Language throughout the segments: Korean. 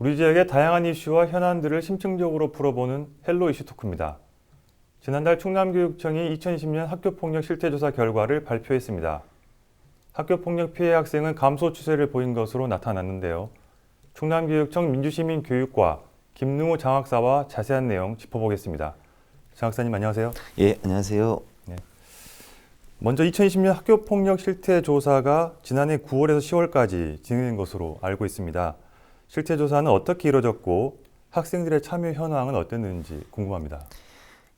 우리 지역의 다양한 이슈와 현안들을 심층적으로 풀어보는 헬로 이슈 토크입니다. 지난달 충남교육청이 2020년 학교폭력 실태조사 결과를 발표했습니다. 학교폭력 피해 학생은 감소 추세를 보인 것으로 나타났는데요. 충남교육청 민주시민교육과 김능우 장학사와 자세한 내용 짚어보겠습니다. 장학사님 안녕하세요. 예, 안녕하세요. 먼저 2020년 학교폭력 실태조사가 지난해 9월에서 10월까지 진행된 것으로 알고 있습니다. 실태 조사는 어떻게 이루어졌고 학생들의 참여 현황은 어땠는지 궁금합니다.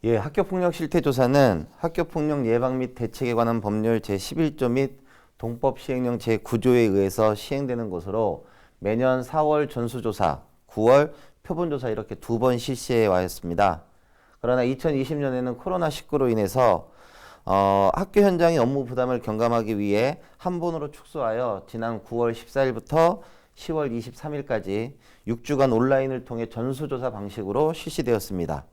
예, 학교폭력 실태조사는 학교폭력 예방 및 대책에 관한 법률 제11조 및 동법 시행령 제9조에 의해서 시행되는 것으로 매년 4월 전수조사, 9월 표본조사 이렇게 두 번 실시해 왔습니다. 그러나 2020년에는 코로나19로 인해서 어, 학교 현장의 업무 부담을 경감하기 위해 한 번으로 축소하여 지난 9월 14일부터 10월 23일까지 6주간 온라인을 통해 전수조사 방식으로 실시되었습니다.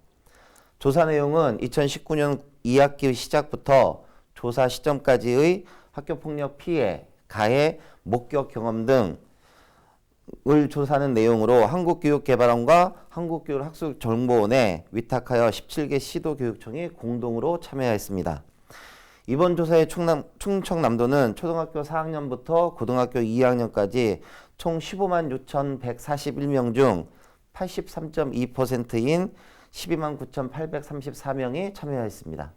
조사 내용은 2019년 2학기 시작부터 조사 시점까지의 학교폭력 피해, 가해, 목격 경험 등을 조사하는 내용으로 한국교육개발원과 한국교육학술정보원에 위탁하여 17개 시도교육청이 공동으로 참여하였습니다. 이번 조사의 충남, 충청남도는 초등학교 4학년부터 고등학교 2학년까지 총 15만 6,141명 중 83.2%인 12만 9,834명이 참여하였습니다.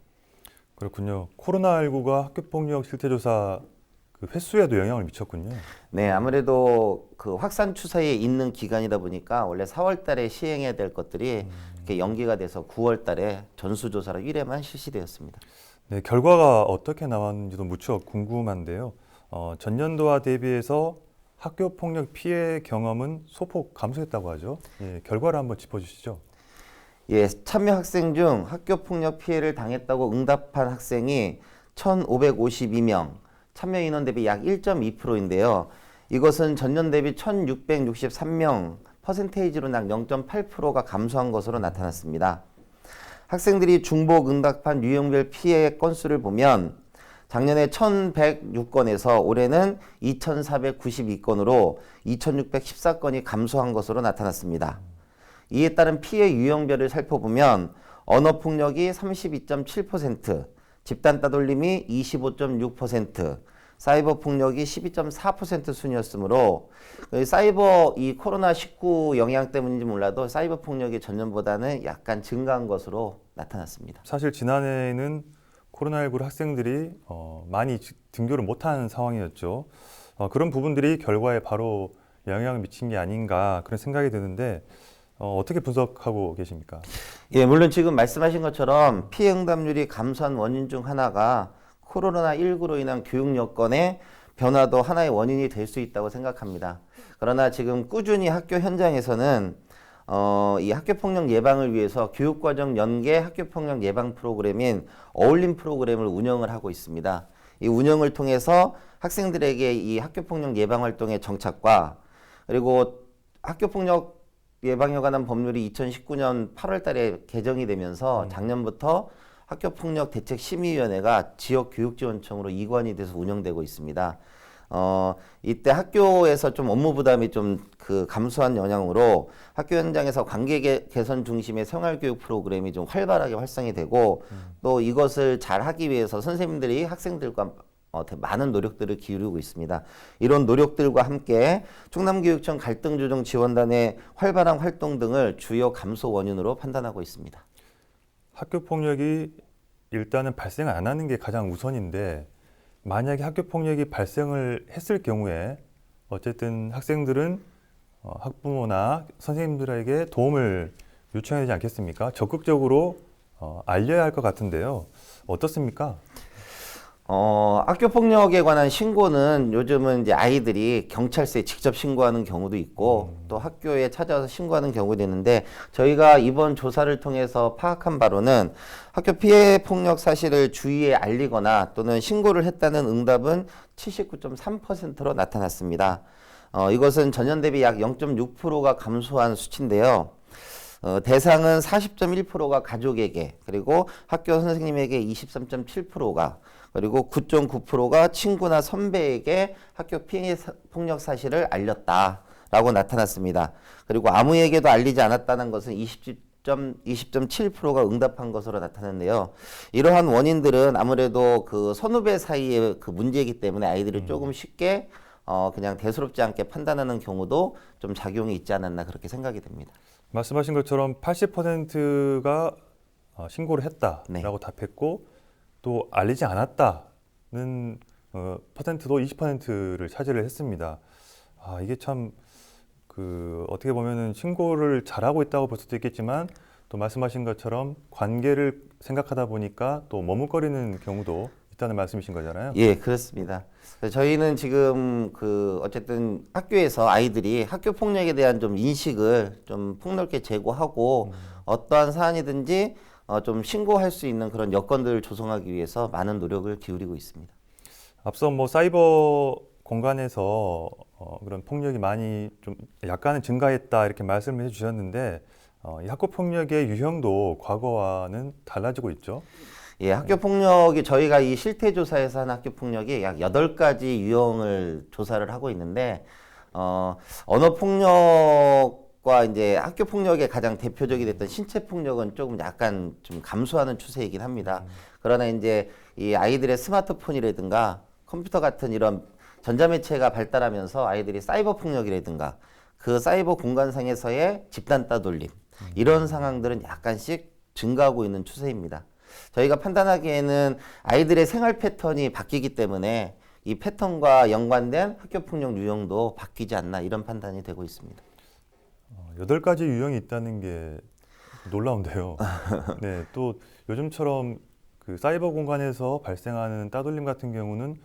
그렇군요. 코로나19가 학교폭력 실태조사 그 횟수에도 영향을 미쳤군요. 네, 아무래도 그 확산 추세에 있는 기간이다 보니까 원래 4월 달에 시행해야 될 것들이 이렇게 연기가 돼서 9월 달에 전수조사로 1회만 실시되었습니다. 네, 결과가 어떻게 나왔는지도 무척 궁금한데요. 어, 전년도와 대비해서 학교 폭력 피해 경험은 소폭 감소했다고 하죠. 예, 결과를 한번 짚어주시죠. 예, 참여 학생 중 학교 폭력 피해를 당했다고 응답한 학생이 1,552명, 참여 인원 대비 약 1.2%인데요. 이것은 전년 대비 1,663명, 퍼센테이지로 약 0.8%가 감소한 것으로 나타났습니다. 학생들이 중복 응답한 유형별 피해 건수를 보면 작년에 1,106건에서 올해는 2,492건으로 2,614건이 감소한 것으로 나타났습니다. 이에 따른 피해 유형별을 살펴보면 언어 폭력이 32.7%, 집단 따돌림이 25.6%, 사이버 폭력이 12.4% 순이었으므로 그 사이버 이 코로나 19 영향 때문인지 몰라도 사이버 폭력이 전년보다는 약간 증가한 것으로 나타났습니다. 사실 지난해에는 코로나19로 학생들이 어, 많이 지- 등교를 못한 상황이었죠. 어, 그런 부분들이 결과에 바로 영향을 미친 게 아닌가 그런 생각이 드는데 어, 어떻게 분석하고 계십니까? 예, 물론 지금 말씀하신 것처럼 피해 응답률이 감소한 원인 중 하나가 코로나19로 인한 교육 여건의 변화도 하나의 원인이 될 수 있다고 생각합니다. 그러나 지금 꾸준히 학교 현장에서는 어, 이 학교폭력 예방을 위해서 교육과정 연계 학교폭력 예방 프로그램인 어울림 프로그램을 운영을 하고 있습니다. 이 운영을 통해서 학생들에게 이 학교폭력 예방 활동의 정착과 그리고 학교폭력 예방에 관한 법률이 2019년 8월 달에 개정이 되면서 작년부터 학교폭력 대책 심의위원회가 지역 교육지원청으로 이관이 돼서 운영되고 있습니다. 어, 이때 학교에서 좀 업무 부담이 좀 그 감소한 영향으로 학교 현장에서 관계 개- 개선 중심의 생활교육 프로그램이 좀 활발하게 활성이 되고 또 이것을 잘 하기 위해서 선생님들이 학생들과 어, 더 많은 노력들을 기울이고 있습니다. 이런 노력들과 함께 충남교육청 갈등조정 지원단의 활발한 활동 등을 주요 감소 원인으로 판단하고 있습니다. 학교 폭력이 일단은 발생을 안 하는 게 가장 우선인데 만약에 학교 폭력이 발생을 했을 경우에 어쨌든 학생들은 어, 학부모나 선생님들에게 도움을 요청해야 되지 않겠습니까? 적극적으로 어, 알려야 할 것 같은데요. 어떻습니까? 어, 학교 폭력에 관한 신고는 요즘은 이제 아이들이 경찰서에 직접 신고하는 경우도 있고 또 학교에 찾아와서 신고하는 경우도 있는데 저희가 이번 조사를 통해서 파악한 바로는 학교 피해 폭력 사실을 주위에 알리거나 또는 신고를 했다는 응답은 79.3%로 나타났습니다. 어, 이것은 전년 대비 약 0.6%가 감소한 수치인데요. 어, 대상은 40.1%가 가족에게 그리고 학교 선생님에게 23.7%가 그리고 9.9%가 친구나 선배에게 학교 피해 사- 폭력 사실을 알렸다. 라고 나타났습니다. 그리고 아무에게도 알리지 않았다는 것은 20점 20.7%가 응답한 것으로 나타났는데요. 이러한 원인들은 아무래도 그 선후배 사이의 그 문제이기 때문에 아이들이 조금 쉽게 어 그냥 대수롭지 않게 판단하는 경우도 좀 작용이 있지 않았나 그렇게 생각이 됩니다. 말씀하신 것처럼 80%가 어, 신고를 했다라고 네. 답했고 또 알리지 않았다는 어, 퍼센트도 20%를 차지를 했습니다. 아 이게 참 그 어떻게 보면은 신고를 잘하고 있다고 볼 수도 있겠지만 또 말씀하신 것처럼 관계를 생각하다 보니까 또 머뭇거리는 경우도 있다는 말씀이신 거잖아요. 예, 그렇습니다. 저희는 지금 그 어쨌든 학교에서 아이들이 학교 폭력에 대한 좀 인식을 좀 폭넓게 제고하고 어떠한 사안이든지 어, 좀 신고할 수 있는 그런 여건들을 조성하기 위해서 많은 노력을 기울이고 있습니다. 앞서 뭐 사이버 공간에서 어, 그런 폭력이 많이 좀 약간은 증가했다 이렇게 말씀을 해주셨는데 어, 이 학교 폭력의 유형도 과거와는 달라지고 있죠. 예, 학교 폭력이 저희가 이 실태 조사에서 한 학교 폭력이 약 여덟 가지 유형을 조사를 하고 있는데 어, 언어 폭력 과 이제 학교 폭력의 가장 대표적이 됐던 신체 폭력은 조금 약간 좀 감소하는 추세이긴 합니다. 그러나 이제 이 아이들의 스마트폰이라든가 컴퓨터 같은 이런 전자매체가 발달하면서 아이들이 사이버 폭력이라든가 그 사이버 공간상에서의 집단 따돌림 이런 상황들은 약간씩 증가하고 있는 추세입니다. 저희가 판단하기에는 아이들의 생활 패턴이 바뀌기 때문에 이 패턴과 연관된 학교 폭력 유형도 바뀌지 않나 이런 판단이 되고 있습니다. 어, 여덟 가지 유형이 있다는 게 놀라운데요. 네, 또 요즘처럼 그 사이버 공간에서 발생하는 따돌림 같은 경우는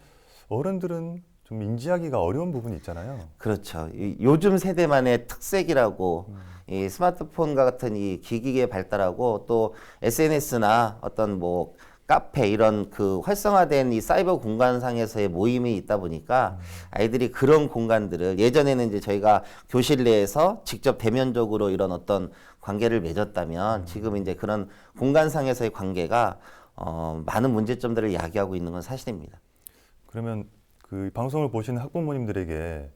어른들은 좀 인지하기가 어려운 부분이 있잖아요. 그렇죠. 이 요즘 세대만의 특색이라고 이 스마트폰과 같은 이 기기의 발달하고 또 SNS나 어떤 뭐 카페 이런 그 활성화된 이 사이버 공간상에서의 모임이 있다 보니까 아이들이 그런 공간들을 예전에는 이제 저희가 교실 내에서 직접 대면적으로 이런 어떤 관계를 맺었다면 지금 이제 그런 공간상에서의 관계가 어, 많은 문제점들을 야기하고 있는 건 사실입니다. 그러면 그 방송을 보시는 학부모님들에게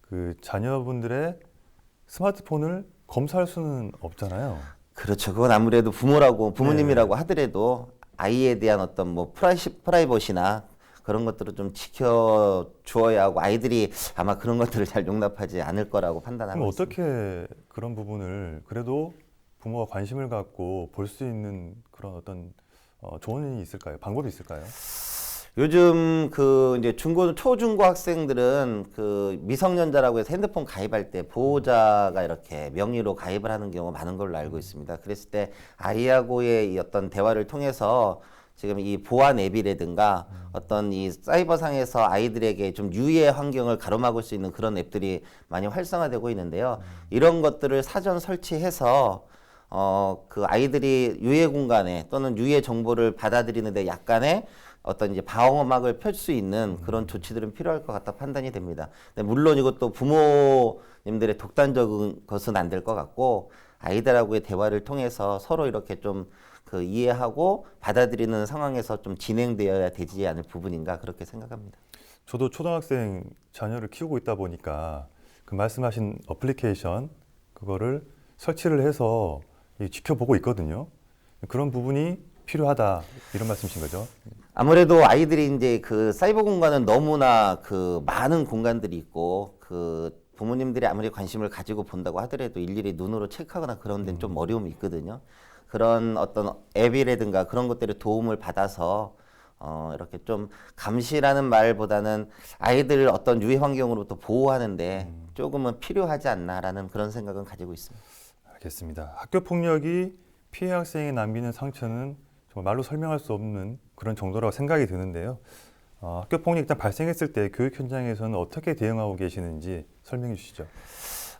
그 자녀분들의 스마트폰을 검사할 수는 없잖아요. 그렇죠. 그건 아무래도 부모라고 부모님이라고 하더라도 아이에 대한 어떤 뭐 프라이시, 프라이버시나 그런 것들을 좀 지켜 주어야 하고 아이들이 아마 그런 것들을 잘 용납하지 않을 거라고 판단하고 그럼 있습니다. 어떻게 그런 부분을 그래도 부모가 관심을 갖고 볼 수 있는 그런 어떤 어, 조언이 있을까요? 방법이 있을까요? 요즘 그 이제 중고 초중고 학생들은 그 미성년자라고 해서 핸드폰 가입할 때 보호자가 이렇게 명의로 가입을 하는 경우가 많은 걸로 알고 있습니다. 그랬을 때 아이하고의 이 어떤 대화를 통해서 지금 이 보안 앱이라든가 어떤 이 사이버상에서 아이들에게 좀 유해 환경을 가로막을 수 있는 그런 앱들이 많이 활성화되고 있는데요. 이런 것들을 사전 설치해서 어, 그 아이들이 유해 공간에 또는 유해 정보를 받아들이는데 약간의 어떤 이제 방어막을 펼 수 있는 그런 조치들은 필요할 것 같다 판단이 됩니다. 물론 이것도 부모님들의 독단적인 것은 안 될 것 같고 아이들하고의 대화를 통해서 서로 이렇게 좀 그 이해하고 받아들이는 상황에서 좀 진행되어야 되지 않을 부분인가 그렇게 생각합니다. 저도 초등학생 자녀를 키우고 있다 보니까 그 말씀하신 어플리케이션 그거를 설치를 해서 이 지켜보고 있거든요. 그런 부분이 필요하다 이런 말씀이신 거죠? 아무래도 아이들이 이제 그 사이버 공간은 너무나 그 많은 공간들이 있고 그 부모님들이 아무리 관심을 가지고 본다고 하더라도 일일이 눈으로 체크하거나 그런 데는 좀 어려움이 있거든요. 그런 어떤 앱이라든가 그런 것들의 도움을 받아서 어 이렇게 좀 감시라는 말보다는 아이들을 어떤 유해 환경으로부터 보호하는데 조금은 필요하지 않나라는 그런 생각은 가지고 있습니다. 알겠습니다. 학교 폭력이 피해 학생에 남기는 상처는 정말 말로 설명할 수 없는 그런 정도라고 생각이 드는데요. 어, 학교 폭력이 일단 발생했을 때 교육 현장에서는 어떻게 대응하고 계시는지 설명해 주시죠.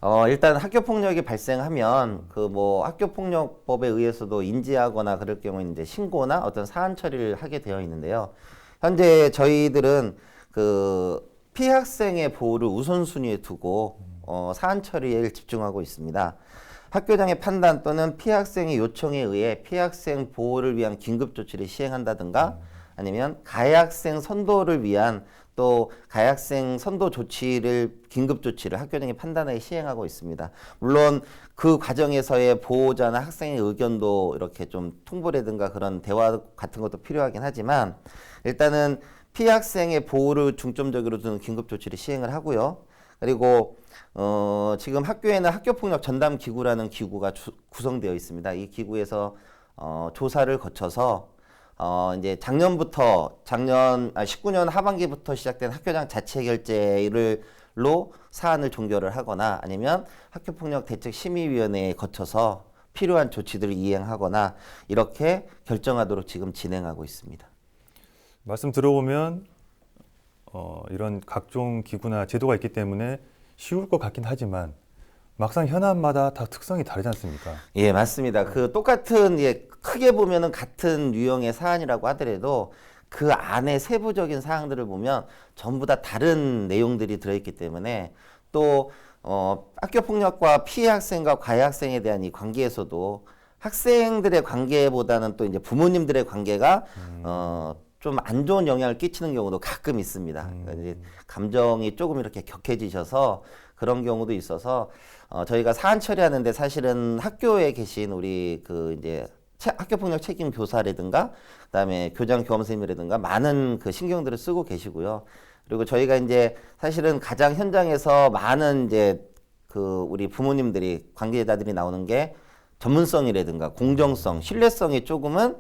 어, 일단 학교 폭력이 발생하면 그 뭐 학교 폭력법에 의해서도 인지하거나 그럴 경우에 이제 신고나 어떤 사안 처리를 하게 되어 있는데요. 현재 저희들은 그 피해 학생의 보호를 우선순위에 두고 어, 사안 처리에 집중하고 있습니다. 학교장의 판단 또는 피해 학생의 요청에 의해 피해 학생 보호를 위한 긴급 조치를 시행한다든가 아니면 가해학생 선도를 위한 또 가해학생 선도 조치를 긴급 조치를 학교장이 판단하에 시행하고 있습니다. 물론 그 과정에서의 보호자나 학생의 의견도 이렇게 좀 통보라든가 그런 대화 같은 것도 필요하긴 하지만 일단은 피해 학생의 보호를 중점적으로 두는 긴급 조치를 시행을 하고요. 그리고 어, 지금 학교에는 학교폭력 전담 기구라는 기구가 주- 구성되어 있습니다. 이 기구에서 어, 조사를 거쳐서 어, 이제 작년부터 작년 아, 19년 하반기부터 시작된 학교장 자체 결재를로 사안을 종결을 하거나 아니면 학교폭력 대책 심의위원회에 거쳐서 필요한 조치들을 이행하거나 이렇게 결정하도록 지금 진행하고 있습니다. 말씀 들어보면 어, 이런 각종 기구나 제도가 있기 때문에 쉬울 것 같긴 하지만 막상 현안마다 다 특성이 다르지 않습니까? 예, 맞습니다. 그 똑같은 예, 크게 보면은 같은 유형의 사안이라고 하더라도 그 안에 세부적인 사항들을 보면 전부 다 다른 내용들이 들어있기 때문에 또 어, 학교 폭력과 피해 학생과 가해 학생에 대한 이 관계에서도 학생들의 관계보다는 또 이제 부모님들의 관계가 어, 좀 안 좋은 영향을 끼치는 경우도 가끔 있습니다. 그러니까 이제 감정이 조금 이렇게 격해지셔서 그런 경우도 있어서 어, 저희가 사안 처리하는데 사실은 학교에 계신 우리 그 이제 체- 학교 폭력 책임 교사라든가 그다음에 교장 교감 선생님이라든가 많은 그 신경들을 쓰고 계시고요. 그리고 저희가 이제 사실은 가장 현장에서 많은 이제 그 우리 부모님들이 관계자들이 나오는 게 전문성이라든가 공정성, 신뢰성이 조금은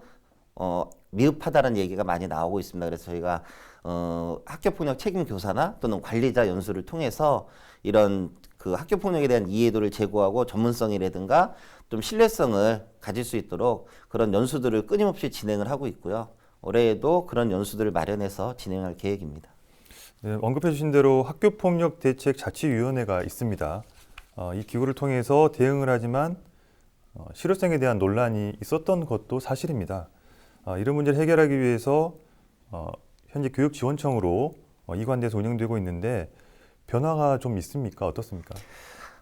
어, 미흡하다는 얘기가 많이 나오고 있습니다. 그래서 저희가 어, 학교 폭력 책임 교사나 또는 관리자 연수를 통해서 이런 그 학교 폭력에 대한 이해도를 제고하고 전문성이라든가 좀 신뢰성을 가질 수 있도록 그런 연수들을 끊임없이 진행을 하고 있고요. 올해에도 그런 연수들을 마련해서 진행할 계획입니다. 네, 언급해 주신 대로 학교폭력 대책 자치위원회가 있습니다. 어, 이 기구를 통해서 대응을 하지만 어, 실효성에 대한 논란이 있었던 것도 사실입니다. 어, 이런 문제를 해결하기 위해서 어, 현재 교육지원청으로 어, 이관돼서 운영되고 있는데 변화가 좀 있습니까? 어떻습니까?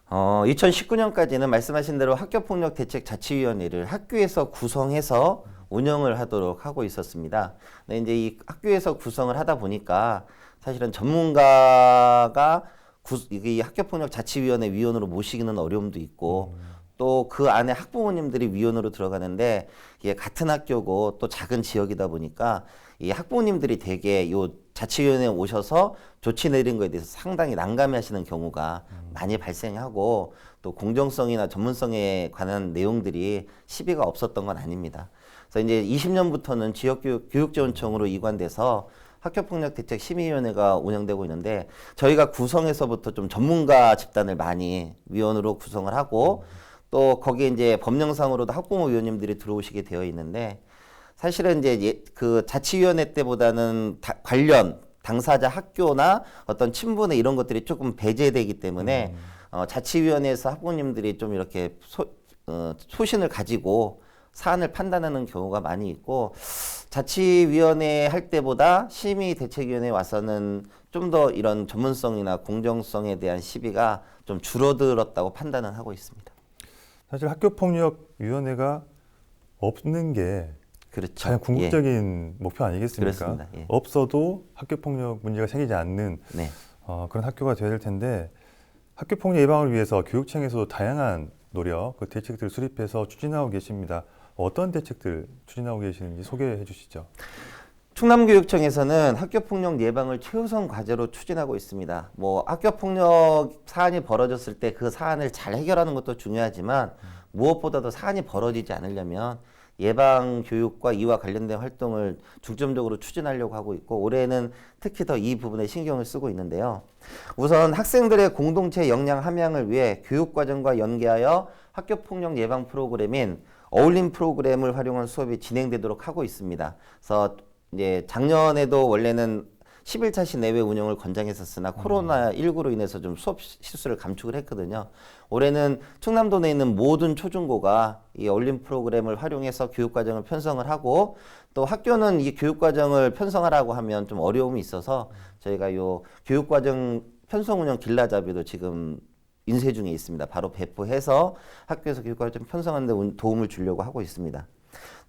어, 2019년까지는 말씀하신 대로 학교폭력 대책 자치위원회를 학교에서 구성해서 운영을 하도록 하고 있었습니다. 근데 이제 이 학교에서 구성을 하다 보니까 사실은 전문가가 구, 이 학교폭력 자치위원회 위원으로 모시기는 어려움도 있고 또 그 안에 학부모님들이 위원으로 들어가는데 이게 같은 학교고 또 작은 지역이다 보니까 이 학부모님들이 되게 요 자치위원회에 오셔서 조치 내린 거에 대해서 상당히 난감해 하시는 경우가 많이 발생하고 또 공정성이나 전문성에 관한 내용들이 시비가 없었던 건 아닙니다. 그래서 이제 20년부터는 지역교육 교육지원청으로 이관돼서 학교폭력 대책 심의위원회가 운영되고 있는데 저희가 구성에서부터 좀 전문가 집단을 많이 위원으로 구성을 하고 또 거기에 이제 법령상으로도 학부모 위원님들이 들어오시게 되어 있는데 사실은 이제 예- 그 자치위원회 때보다는 다- 관련 당사자 학교나 어떤 친분의 이런 것들이 조금 배제되기 때문에 어, 자치위원회에서 학부모님들이 좀 이렇게 소, 어, 소신을 가지고 사안을 판단하는 경우가 많이 있고 자치위원회 할 때보다 심의대책위원회 와서는 좀 더 이런 전문성이나 공정성에 대한 시비가 좀 줄어들었다고 판단은 하고 있습니다. 사실 학교폭력위원회가 없는 게 그렇죠. 가장 예. 궁극적인 목표 아니겠습니까? 예. 없어도 학교폭력 문제가 생기지 않는 네. 어, 그런 학교가 되어야 될 텐데 학교폭력 예방을 위해서 교육청에서도 다양한 노력, 그 대책들을 수립해서 추진하고 계십니다. 어떤 대책들 추진하고 계시는지 소개해 주시죠. 충남교육청에서는 학교폭력 예방을 최우선 과제로 추진하고 있습니다. 뭐 학교폭력 사안이 벌어졌을 때 그 사안을 잘 해결하는 것도 중요하지만 무엇보다도 사안이 벌어지지 않으려면 예방 교육과 이와 관련된 활동을 중점적으로 추진하려고 하고 있고 올해는 특히 더 이 부분에 신경을 쓰고 있는데요. 우선 학생들의 공동체 역량 함양을 위해 교육 과정과 연계하여 학교 폭력 예방 프로그램인 어울림 프로그램을 활용한 수업이 진행되도록 하고 있습니다. 그래서 이제 작년에도 원래는 10일차시 내외 운영을 권장했었으나 코로나19로 인해서 좀 수업 시- 실수를 감축을 했거든요. 올해는 충남도 내에 있는 모든 초중고가 이 어울림 프로그램을 활용해서 교육과정을 편성을 하고 또 학교는 이 교육과정을 편성하라고 하면 좀 어려움이 있어서 저희가 요 교육과정 편성 운영 길라잡이도 지금 인쇄 중에 있습니다. 바로 배포해서 학교에서 교육과정 편성하는 데 운- 도움을 주려고 하고 있습니다.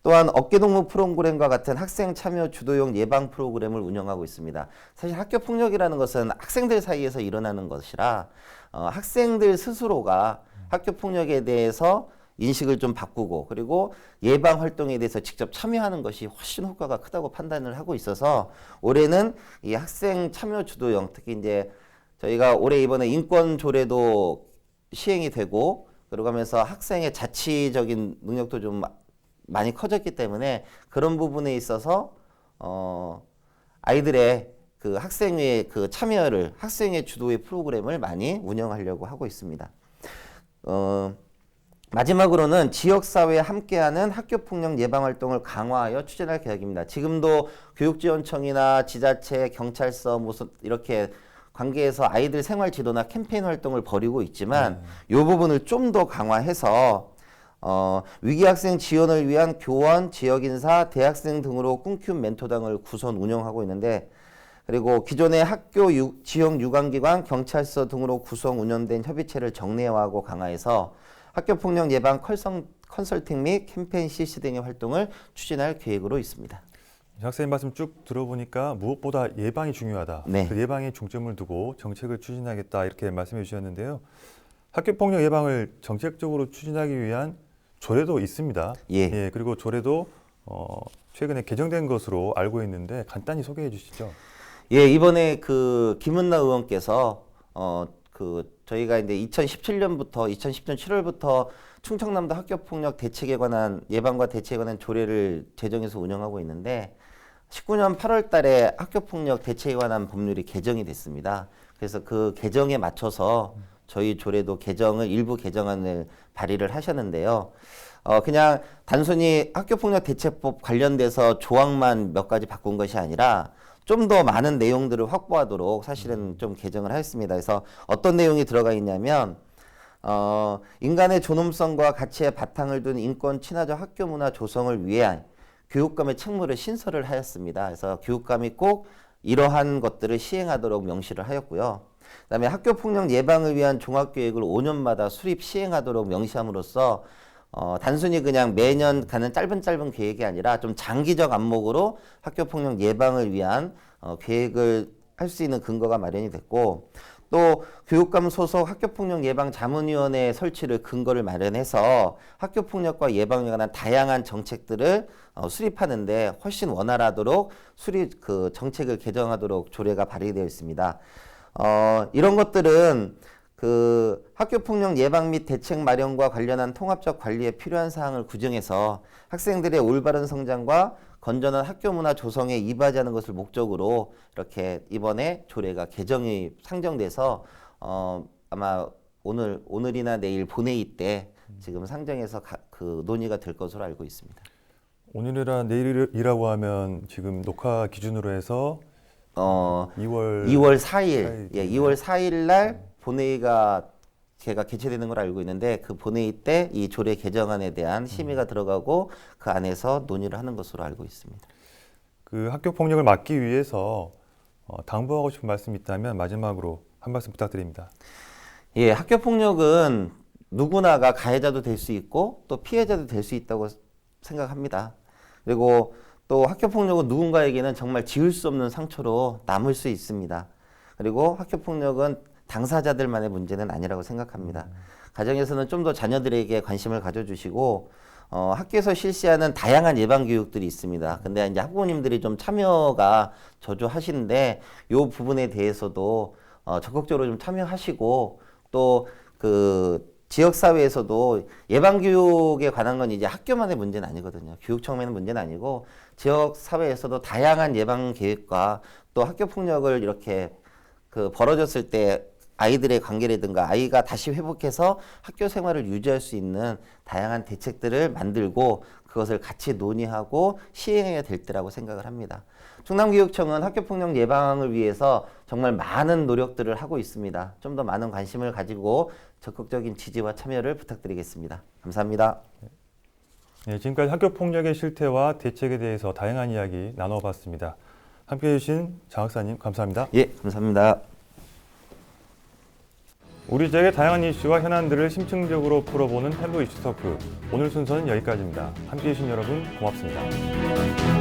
또한 어깨동무 프로그램과 같은 학생 참여 주도형 예방 프로그램을 운영하고 있습니다. 사실 학교 폭력이라는 것은 학생들 사이에서 일어나는 것이라 어, 학생들 스스로가 학교 폭력에 대해서 인식을 좀 바꾸고 그리고 예방 활동에 대해서 직접 참여하는 것이 훨씬 효과가 크다고 판단을 하고 있어서 올해는 이 학생 참여 주도형 특히 이제 저희가 올해 이번에 인권 조례도 시행이 되고 그러고 하면서 학생의 자치적인 능력도 좀 많이 커졌기 때문에 그런 부분에 있어서 어 아이들의 그 학생의 그 참여를 학생의 주도의 프로그램을 많이 운영하려고 하고 있습니다. 어 마지막으로는 지역사회에 함께하는 학교폭력 예방 활동을 강화하여 추진할 계획입니다. 지금도 교육지원청이나 지자체, 경찰서 무슨 이렇게 관계에서 아이들 생활 지도나 캠페인 활동을 벌이고 있지만 이 부분을 좀 더 강화해서 어, 위기 학생 지원을 위한 교원, 지역 인사, 대학생 등으로 꿈큐 멘토당을 구선 운영하고 있는데 그리고 기존의 학교 유, 지역 유관기관, 경찰서 등으로 구성 운영된 협의체를 정례화하고 강화해서 학교폭력 예방 컬성, 컨설팅 및 캠페인 실시 등의 활동을 추진할 계획으로 있습니다. 학생님 말씀 쭉 들어보니까 무엇보다 예방이 중요하다. 네. 그 예방에 중점을 두고 정책을 추진하겠다 이렇게 말씀해 주셨는데요. 학교 폭력 예방을 정책적으로 추진하기 위한 조례도 있습니다. 예. 그리고 조례도 어, 최근에 개정된 것으로 알고 있는데 간단히 소개해 주시죠. 예, 이번에 그 김은나 의원께서 어 그 저희가 이제 2017년부터 2010년 7월부터 충청남도 학교 폭력 대책에 관한 예방과 대책에 관한 조례를 제정해서 운영하고 있는데 19년 8월 달에 학교 폭력 대책에 관한 법률이 개정이 됐습니다. 그래서 그 개정에 맞춰서 저희 조례도 개정을 일부 개정안을 발의를 하셨는데요. 어 그냥 단순히 학교폭력 대책법 관련돼서 조항만 몇 가지 바꾼 것이 아니라 좀 더 많은 내용들을 확보하도록 사실은 좀 개정을 하였습니다. 그래서 어떤 내용이 들어가 있냐면 어, 인간의 존엄성과 가치의 바탕을 둔 인권 친화적 학교 문화 조성을 위한 교육감의 책무를 신설을 하였습니다. 그래서 교육감이 꼭 이러한 것들을 시행하도록 명시를 하였고요. 그다음에 학교 폭력 예방을 위한 종합 계획을 5년마다 수립 시행하도록 명시함으로써 어, 단순히 그냥 매년 가는 짧은 짧은 계획이 아니라 좀 장기적 안목으로 학교 폭력 예방을 위한 어, 계획을 할 수 있는 근거가 마련이 됐고 또 교육감 소속 학교폭력 예방 자문위원회 설치를 근거를 마련해서 학교폭력과 예방에 관한 다양한 정책들을 어, 수립하는데 훨씬 원활하도록 수립 그 정책을 개정하도록 조례가 발의되어 있습니다. 어, 이런 것들은 그 학교 폭력 예방 및 대책 마련과 관련한 통합적 관리에 필요한 사항을 규정해서 학생들의 올바른 성장과 건전한 학교 문화 조성에 이바지하는 것을 목적으로 이렇게 이번에 조례가 개정이 상정돼서 어 아마 오늘 오늘이나 내일 본회의 때 지금 상정해서 가, 그 논의가 될 것으로 알고 있습니다. 오늘이라 내일이라고 하면 지금 녹화 기준으로 해서 어 2월 2월 4일, 사일 예, 2월 4일 날 본회의가 제가 개최되는 걸 알고 있는데 그 본회의 때 이 조례 개정안에 대한 심의가 들어가고 그 안에서 논의를 하는 것으로 알고 있습니다. 그 학교 폭력을 막기 위해서 어, 당부하고 싶은 말씀이 있다면 마지막으로 한 말씀 부탁드립니다. 예, 학교 폭력은 누구나가 가해자도 될 수 있고 또 피해자도 될 수 있다고 생각합니다. 그리고 또 학교 폭력은 누군가에게는 정말 지울 수 없는 상처로 남을 수 있습니다. 그리고 학교 폭력은 당사자들만의 문제는 아니라고 생각합니다. 가정에서는 좀 더 자녀들에게 관심을 가져주시고 어, 학교에서 실시하는 다양한 예방 교육들이 있습니다. 근데 이제 학부모님들이 좀 참여가 저조하시는데 이 부분에 대해서도 어, 적극적으로 좀 참여하시고 또 그 지역 사회에서도 예방 교육에 관한 건 이제 학교만의 문제는 아니거든요. 교육청만의 문제는 아니고 지역 사회에서도 다양한 예방 계획과 또 학교 폭력을 이렇게 그 벌어졌을 때 아이들의 관계라든가 아이가 다시 회복해서 학교 생활을 유지할 수 있는 다양한 대책들을 만들고 그것을 같이 논의하고 시행해야 될 때라고 생각을 합니다. 충남교육청은 학교폭력 예방을 위해서 정말 많은 노력들을 하고 있습니다. 좀 더 많은 관심을 가지고 적극적인 지지와 참여를 부탁드리겠습니다. 감사합니다. 네, 지금까지 학교 폭력의 실태와 대책에 대해서 다양한 이야기 나눠봤습니다. 함께 해 주신 장 학사님 감사합니다. 예, 감사합니다. 우리 지역의 다양한 이슈와 현안들을 심층적으로 풀어보는 헬로 이슈 토크. 오늘 순서는 여기까지입니다. 함께 해 주신 여러분 고맙습니다.